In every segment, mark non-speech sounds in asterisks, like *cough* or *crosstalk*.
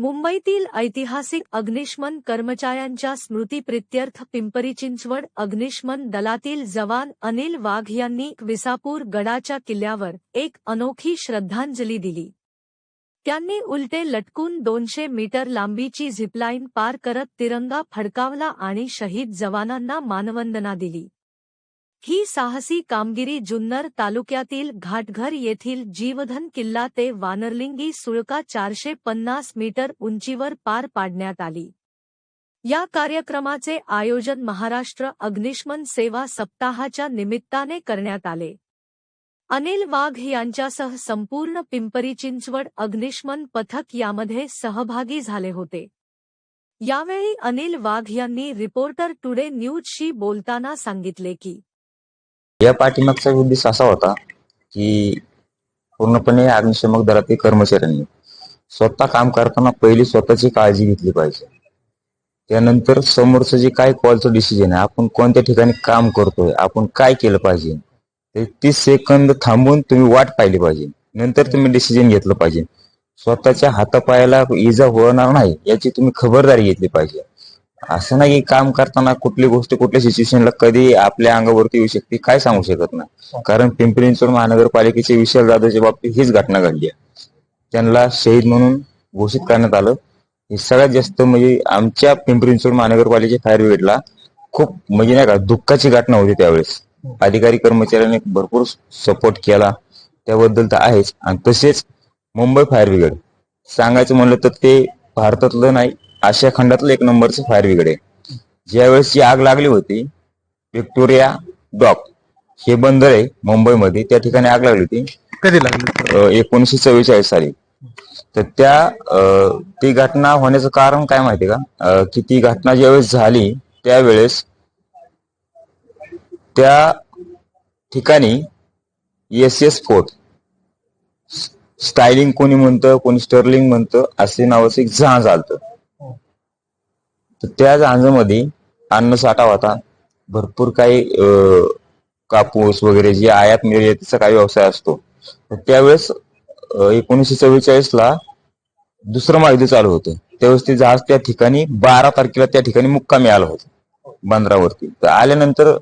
मुंबईतील ऐतिहासिक अग्निशमन कर्मचाऱ्यांच्या स्मृतीप्रित्यर्थ पिंपरी चिंचवड अग्निशमन दलातील जवान अनिल वाघ यांनी विसापूर गडाच्या किल्ल्यावर एक अनोखी श्रद्धांजली दिली. त्यांनी उलटे लटकून दोनशे मीटर लांबीची झिपलाईन पार करत तिरंगा फडकावला आणि शहीद जवानांना मानवंदना दिली. ही साहसी कामगिरी जुन्नर तालुक्यातील घाटघर येथील जीवधन किल्ला ते वानरलिंगी सुळका चारशे पन्नास मीटर उंचीवर पार पाडण्यात आली. या कार्यक्रमाचे आयोजन महाराष्ट्र अग्निशमन सेवा सप्ताहाच्या निमित्ताने करण्यात आले. अनिल वाघ यांच्यासह संपूर्ण पिंपरी चिंचवड अग्निशमन पथक यामध्ये सहभागी झाले होते. यावेळी अनिल वाघ यांनी रिपोर्टर टुडे न्यूजशी बोलताना सांगितले की या पाठीमागचा उद्देश असा होता की पूर्णपणे अग्निशमक दलातील कर्मचाऱ्यांनी स्वतः काम करताना पहिली स्वतःची काळजी घेतली पाहिजे. त्यानंतर समोरचं जे काय कॉलचं डिसिजन आहे आपण कोणत्या ठिकाणी काम करतोय आपण काय केलं पाहिजे ते तीस सेकंद थांबून तुम्ही वाट पाहिली पाहिजे. नंतर तुम्ही डिसिजन घेतलं पाहिजे. स्वतःच्या हातापायाला इजा होणार नाही याची तुम्ही खबरदारी घेतली पाहिजे. असं नाही की काम करताना कुठली गोष्ट कुठल्या सिच्युएशनला कधी आपल्या अंगावरती येऊ शकते काय सांगू शकत नाही. कारण पिंपरी चिंचवड महानगरपालिकेचे विशाल जाधवच्या बाबतीत हीच घटना घडली आहे. त्यांना शहीद म्हणून घोषित करण्यात आलं. हे सगळ्यात जास्त म्हणजे आमच्या पिंपरी चिंचवड महानगरपालिकेच्या फायर ब्रिगेडला खूप म्हणजे नाही का दुःखाची घटना होती त्यावेळेस. अधिकारी कर्मचाऱ्यांनी भरपूर सपोर्ट केला. त्याबद्दल तर आहेच. आणि तसेच मुंबई फायर ब्रिगेड सांगायचं म्हणलं तर ते भारतातलं नाही आशिया खंडातलं एक नंबरचं फायर ब्रिगेड आहे. ज्यावेळेस जी आग लागली होती व्हिक्टोरिया डॉक हे बंदर आहे मुंबईमध्ये. त्या ठिकाणी आग लागली होती. कधी लागली एकोणीसशे चव्वेचाळीस साली. तर त्या ती घटना होण्याचं कारण काय माहिती का? की ती घटना ज्यावेळेस झाली त्यावेळेस त्या ठिकाणी एस एस फोर्ट स्टायलिंग कोणी म्हणतं कोणी स्टर्लिंग म्हणतं असे नावाचं एक जहाज आलतं. तर त्या जहाजामध्ये अन्न साठा होता. भरपूर काही कापूस वगैरे जी आयात निर्यातीचा काही व्यवसाय असतो. तर त्यावेळेस एकोणीसशे चव्वेचाळीस ला दुसरं महायुद्ध चालू होतं. त्यावेळेस ते जहाज त्या ठिकाणी बारा तारखेला त्या ठिकाणी मुक्कामी आलं होतं बंदरावरती. तर आल्यानंतर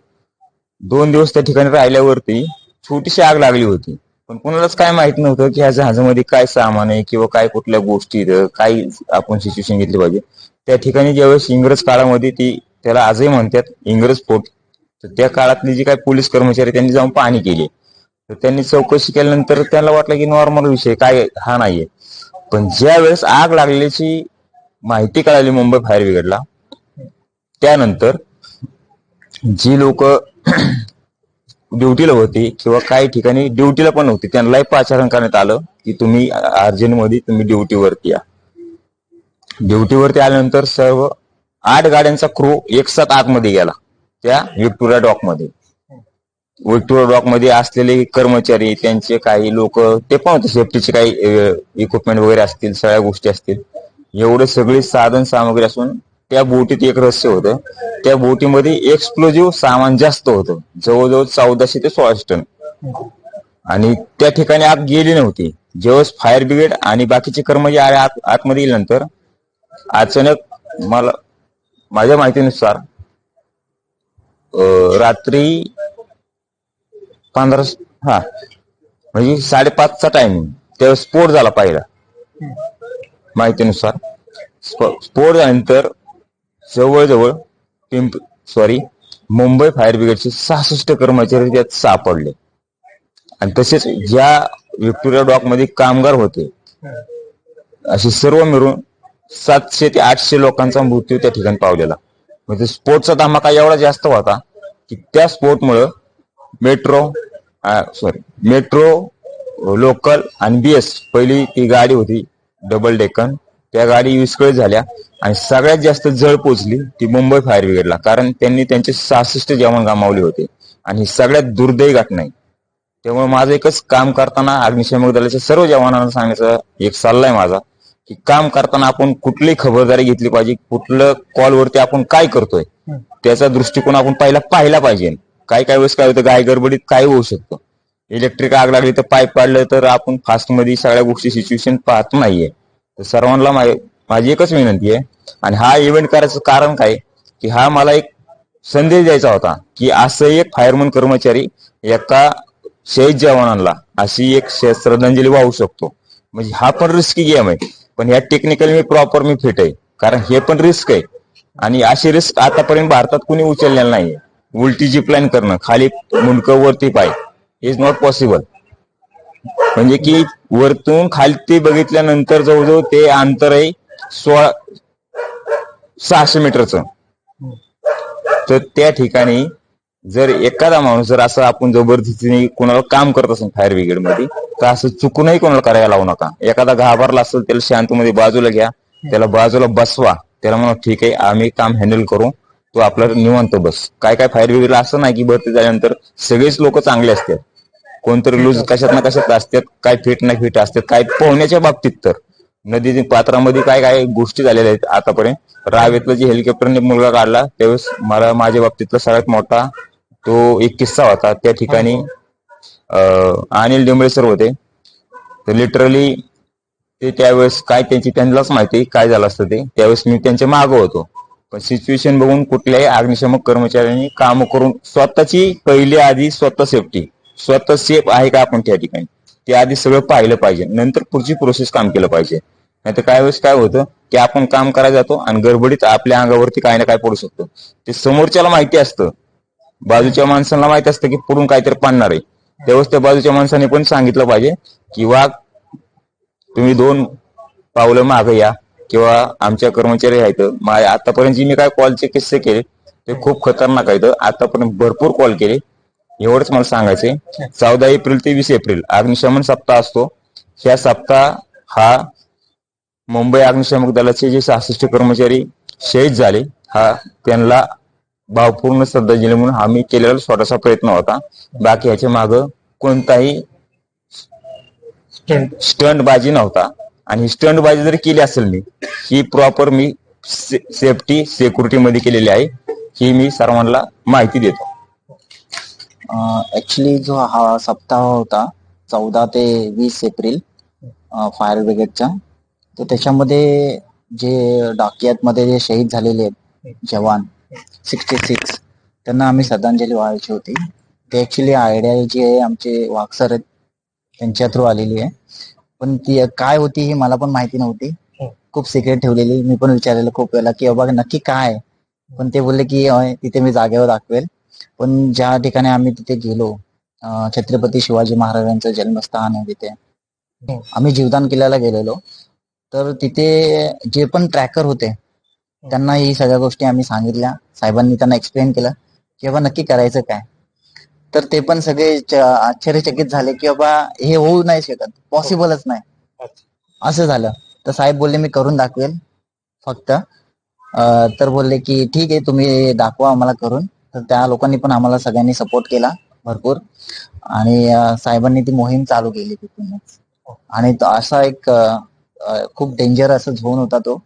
दोन दिवस त्या ठिकाणी राहिल्यावरती छोटीशी आग लागली होती. पण कोणालाच काय माहीत नव्हतं की ह्या जहाजामध्ये काय सामान आहे किंवा काय कुठल्या गोष्टी काही काय आपण सिच्युएशन घेतली पाहिजे. त्या ठिकाणी ज्यावेळेस इंग्रज काळामध्ये ती त्याला आजही म्हणतात इंग्रज फोर्ट तर त्या काळातली जी काही पोलीस कर्मचारी त्यांनी जाऊन पाहणी केली. तर त्यांनी चौकशी केल्यानंतर त्यांना वाटलं की नॉर्मल विषय काय हा नाहीये. पण ज्या वेळेस आग लागल्याची माहिती कळाली मुंबई फायर ब्रिगेडला त्यानंतर जी लोक *clears throat* ड्युटीला होती किंवा काही ठिकाणी ड्युटीला पण होती त्यांनाही पाचारण करण्यात आलं की तुम्ही अर्जंटमध्ये तुम्ही ड्युटीवरती या. ड्युटीवरती आल्यानंतर सर्व आठ गाड्यांचा क्रू एकसाथ आतमध्ये गेला त्या विक्टोरिया डॉकमध्ये विक्टोरिया डॉकमध्ये असलेले कर्मचारी त्यांचे काही लोक ते पण होते सेफ्टीचे काही इक्विपमेंट वगैरे असतील सगळ्या गोष्टी असतील. एवढे सगळी साधन सामग्री असून त्या बोटीत एक रहस्य होतं. त्या बोटीमध्ये एक्सप्लोजिव्ह सामान जास्त होतं जवळजवळ चौदाशे ते सोळाशे टन. आणि त्या ठिकाणी आग गेली नव्हती. जेव्हा फायर ब्रिगेड आणि बाकीचे कर्मचारी आत आतमध्ये गेल्यानंतर अचानक मला माझ्या माहितीनुसार रात्री पंधरा हा म्हणजे साडेपाचचा टायमिंग त्यावेळेस स्फोट झाला पहिला. माहितीनुसार. स्फोट झाल्यानंतर जवळजवळ पिंप सॉरी मुंबई फायर ब्रिगेडचे सहासष्ट कर्मचारी त्यात सापडले. आणि तसेच ज्या व्हिक्टोरिया डॉकमध्ये कामगार होते असे सर्व मिळून सातशे ते आठशे लोकांचा मृत्यू त्या ठिकाणी पावलेला. म्हणजे स्पोर्टचा धमाका एवढा जास्त होता की त्या स्पोर्टमुळं मेट्रो सॉरी मेट्रो लोकल आणि बी एस पहिली ती गाडी होती डबल डेकन त्या गाडी विस्कळीत झाल्या आणि सगळ्यात जास्त जळ पोचली ती मुंबई फायर ब्रिगेडला कारण त्यांनी त्यांचे सहासष्ट जवान गमावले होते आणि ही सगळ्यात दुर्दैवी घटना आहे त्यामुळे माझं एकच काम करताना अग्निशमक दलाच्या सर्व जवानांना सांगायचा एक सल्ला आहे माझा की काम करताना आपण कुठली खबरदारी घेतली पाहिजे कुठलं कॉलवरती आपण काय करतोय त्याचा दृष्टिकोन आपण पहिला पाहिला पाहिजे. काय काय वेळेस काय होतं गाय गडबडीत काय होऊ शकतं. इलेक्ट्रिक आग लागली तर पाईप पाडलं तर आपण फास्टमध्ये सगळ्या गोष्टी सिच्युएशन पाहत नाहीये. तर सर्वांना माझी एकच विनंती आहे आणि हा इव्हेंट करायचं कारण काय की हा मला एक संदेश द्यायचा होता की असं एक फायरमन कर्मचारी एका शहीद जवानांना अशी एक श्रद्धांजली वाहू शकतो. म्हणजे हा पण रिस्की गेम आहे. पण ह्या टेक्निकल मी प्रॉपर मी फिट आहे. कारण हे पण रिस्क आहे. आणि अशी रिस्क आतापर्यंत भारतात कुणी उचललेलं नाही उलटी जिपलाईन करणं खाली मुंडकं वरती पाय इज नॉट पॉसिबल म्हणजे की वरतून खालती बघितल्यानंतर जवळजवळ ते अंतर आहे सोळा सहाशे मीटरचं तर त्या ठिकाणी जर एखादा माणूस जर असं आपण जबरदस्तीने कोणाला काम करत असेल फायर ब्रिगेडमध्ये तर असं चुकूनही कोणाला करायला लावू नका. एखादा घाबरला असेल त्याला शांतमध्ये बाजूला घ्या. त्याला बाजूला बसवा. त्याला म्हणा ठीक आहे आम्ही काम हँडल करू. तो आपला निवांत बस. काय काय फायर ब्रिगेडला असं नाही की भरती झाल्यानंतर सगळेच लोक चांगले असतात. कोणतरी लूज कशात ना कशात असतात काय फिट ना फिट असतात काय पोहण्याच्या बाबतीत तर. नदीतील पात्रामध्ये काय काय गोष्टी झालेल्या आहेत आतापर्यंत? रावेतलं जे हेलिकॉप्टरने मुलगा काढला त्यावेळेस मला माझ्या बाबतीतला सगळ्यात मोठा तो एक किस्सा होता. त्या ठिकाणी अनिल डेंबळे सर होते. तर लिटरली ते त्यावेळेस काय त्यांची त्यांनाच माहिती काय झालं असतं ते. त्यावेळेस मी त्यांच्या मागं होतो. पण सिच्युएशन बघून कुठल्याही अग्निशमक कर्मचाऱ्यांनी काम करून स्वतःची पहिली आधी स्वतः सेफ्टी स्वतः सेफ आहे का आपण त्या ठिकाणी? ते आधी सगळं पाहिलं पाहिजे. नंतर पुढची प्रोसेस काम केलं पाहिजे. नाहीतर काय वेळेस काय होतं की आपण काम करायला जातो आणि गडबडीत आपल्या अंगावरती काय ना काय पडू शकतो. ते समोरच्याला माहिती असतं. बाजूच्या माणसाला माहिती असतं की पुढून काहीतरी पाडणार आहे. त्यावेळेस त्या बाजूच्या माणसाने पण सांगितलं पाहिजे की तुम्ही दोन पावलं मागे या किंवा आमच्या कर्मचारी आहेत. आतापर्यंत जी मी काय कॉलचे किस्से केले ते खूप खतरनाक आहेत. आतापर्यंत भरपूर कॉल केले. एवढंच मला सांगायचंय. चौदा एप्रिल ते वीस एप्रिल. अग्निशमन सप्ताह असतो. ह्या सप्ताह हा मुंबई अग्निशमक दलाचे जे सहासष्ट कर्मचारी शहीद झाले हा त्यांना भावपूर्ण श्रद्धांजली म्हणून आम्ही केलेला छोटासा प्रयत्न होता. बाकी ह्याच्या माग कोणताही स्टंट. स्टंट बाजी नव्हता. आणि ही स्टंट बाजी जरी केली असेल मी ही प्रॉपर मी सेफ्टी सिक्युरिटी मध्ये केलेली आहे. ही मी सर्वांना माहिती देतो. ऍक्च्युली जो हा सप्ताह होता चौदा ते वीस एप्रिल फायर ब्रिगेडचा तर त्याच्यामध्ये जे डाकियातमध्ये जे शहीद झालेले आहेत जवान सिक्स्टी सिक्स त्यांना आम्ही श्रद्धांजली वाहायची होती. ते ऍक्च्युली आयडिया जी आहे आमचे वाकसर आहेत त्यांच्या थ्रू आलेली आहे. पण ती काय होती ही मला पण माहिती नव्हती. खूप सिक्रेट ठेवलेली. मी पण विचारलेलं खूप वेळेला की बाबा नक्की काय? आहे? पण ते बोलले की "अय, तिथे मी जागेवर दाखवेल. पण ज्या ठिकाणी आम्ही तिथे गेलो छत्रपती शिवाजी महाराजांचं जन्मस्थान आहे तिथे. आम्ही जीवदान किल्ल्याला गेलेलो. तर तिथे जे पण ट्रॅकर होते त्यांना ही सगळ्या गोष्टी आम्ही सांगितल्या. साहेबांनी त्यांना एक्सप्लेन केलं की बाबा नक्की करायचं काय. तर ते पण सगळे आश्चर्यचकित झाले की बाबा हे होऊ नाही शकत. पॉसिबलच नाही. असं झालं. तर साहेब बोलले मी करून दाखवेल फक्त. तर बोलले की ठीक आहे तुम्ही दाखवा आम्हाला करून. तर त्या लोकांनी पण आम्हाला सगळ्यांनी सपोर्ट केला भरपूर. आणि साहेबांनी ती मोहीम चालू केली तिथूनच. आणि तो असा एक खूप डेंजर असं झोन होता तो.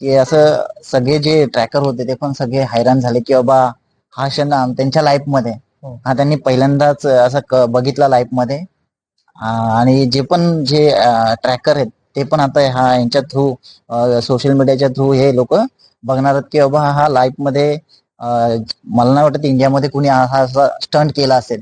की असं सगळे जे ट्रॅकर होते ते पण सगळे हैराण झाले की बाबा हा क्षण त्यांच्या लाईफमध्ये. हा. त्यांनी पहिल्यांदाच असं बघितला लाईफमध्ये. आणि जे पण जे ट्रॅकर आहेत ते पण आता हा यांच्या थ्रू सोशल मीडियाच्या थ्रू हे लोक बघणार आहेत की बाबा हा लाईफमध्ये मला नाही वाटत इंडियामध्ये कुणी हा असा स्टंट केला असेल.